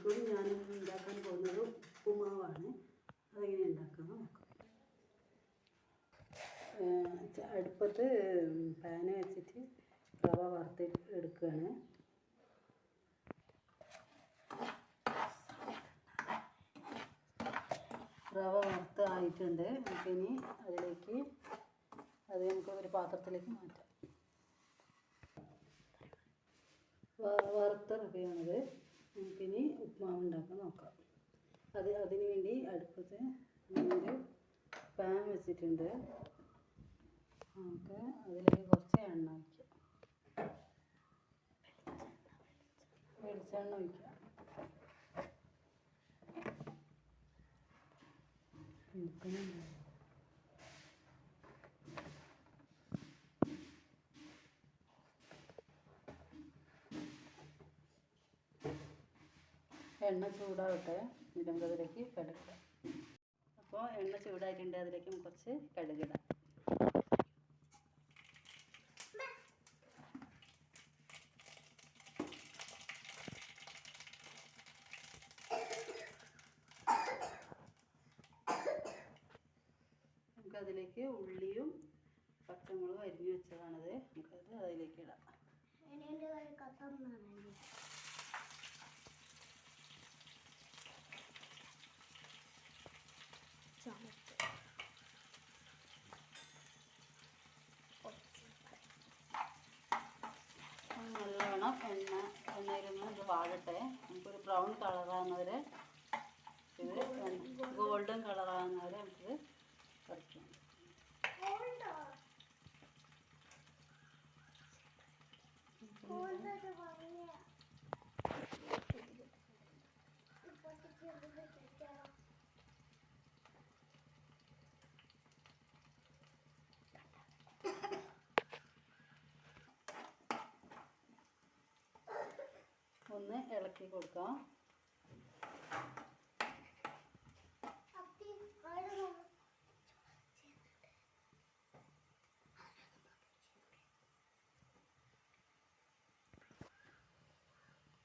നമുക്കും ഞാൻ ഉണ്ടാക്കാൻ പോകുന്നത് ഉപ്പുമാവാണ്. അതെങ്ങനെ ച- അടുപ്പത്ത് പാന് വെച്ചിട്ട് റവ വറുത്ത് എടുക്കുകയാണ്. റവ വറുത്ത് ആയിട്ടുണ്ട്. നമുക്കിനി അതിലേക്ക് അത് നമുക്ക് ഒരു പാത്രത്തിലേക്ക് മാറ്റാം. വറുത്ത റവയാണത്. നമുക്കിനി ഉപ്മാവ് ഉണ്ടാക്കാൻ നോക്കാം. അത് അതിന് വേണ്ടി അടുപ്പത്ത് ഞാനൊരു പാൻ വെച്ചിട്ടുണ്ട്. നമുക്ക് അതിലേക്ക് കുറച്ച് എണ്ണ ഒഴിക്കാം. വെളിച്ചെണ്ണ ഒഴിക്കാം. വെളുക്കുന്നുണ്ടോ? എണ്ണ ചൂടാവട്ടെ. നമുക്ക് അതിലേക്ക് അപ്പോൾ എണ്ണ ചൂടായിട്ടുണ്ട്. അതിലേക്ക് കുറച്ച് കടുകിടാം. അതിലേക്ക് ഉള്ളിയും പച്ചമുളകും അരിഞ്ഞു വെച്ചതാണത്. നമുക്കത് അതിലേക്ക് ഇടാം നല്ലോണം എണ്ണ എണ്ണയിലൊന്ന് ഇത് വാഴട്ടെ. നമുക്കൊരു ബ്രൗൺ കളറാകുന്നവരെ ഇത് ഗോൾഡൻ കളറാകുന്നവരെ നമുക്കിത് വറുക്കാം ഒന്ന് ഇളക്കി കൊടുക്കാം.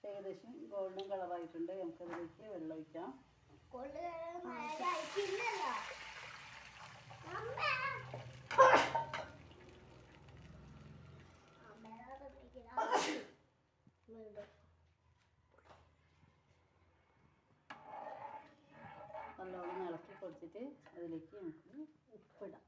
ഏകദേശം ഗോൾഡൻ കളറായിട്ടുണ്ട് നമുക്കതിലേക്ക് വെള്ളം ഒഴിക്കാം. നല്ലോണം ഇളക്കി കൊടുത്തിട്ട് അതിലേക്ക് നമുക്ക് ഉപ്പിടാം.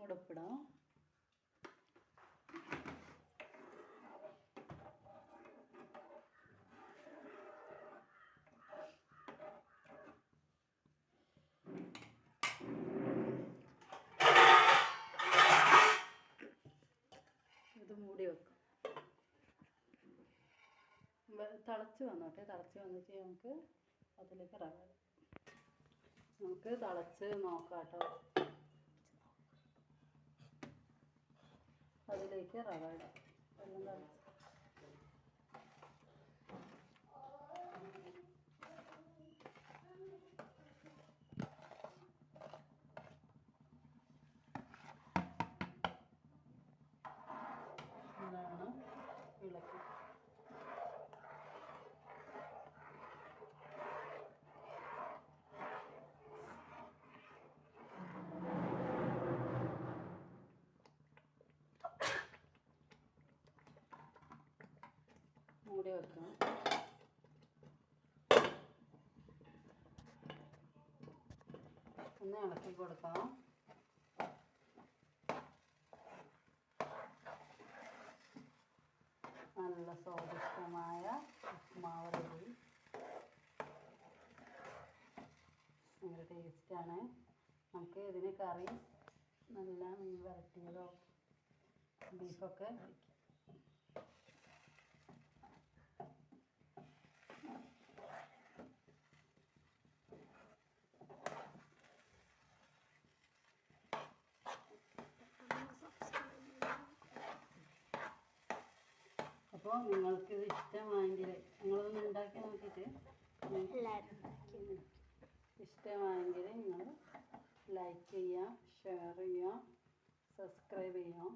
കുറച്ചും കൂടെ തിളച്ച് വന്നോട്ടെ തിളച്ച് വന്നിട്ട് നമുക്ക് അതിലേക്ക് ഇറങ്ങാം നമുക്ക് തിളച്ച് നോക്കാം കേട്ടോ അതിലേക്ക് റവ ഇടാം. വെള്ളം തിളച്ച് നല്ലോണം ഇളക്കി മൂടി വെക്കണം ഒന്ന് ഇളക്കി കൊടുക്കാം. നല്ല സ്വാദിഷ്ടമായ ഉപ്മാവ് റെഡി ടേസ്റ്റാണ്. നമുക്ക് ഇതിന് കറി നല്ല മീൻ വരട്ടിയതോ ബീഫൊക്കെ അപ്പോൾ നിങ്ങൾക്ക് ഇത് ഇഷ്ടമായെങ്കിൽ നിങ്ങളൊന്ന് ഉണ്ടാക്കി നോക്കിയിട്ട്. ഇഷ്ടമായെങ്കിൽ നിങ്ങൾ ലൈക്ക് ചെയ്യുക ഷെയർ ചെയ്യുക സബ്സ്ക്രൈബ് ചെയ്യുക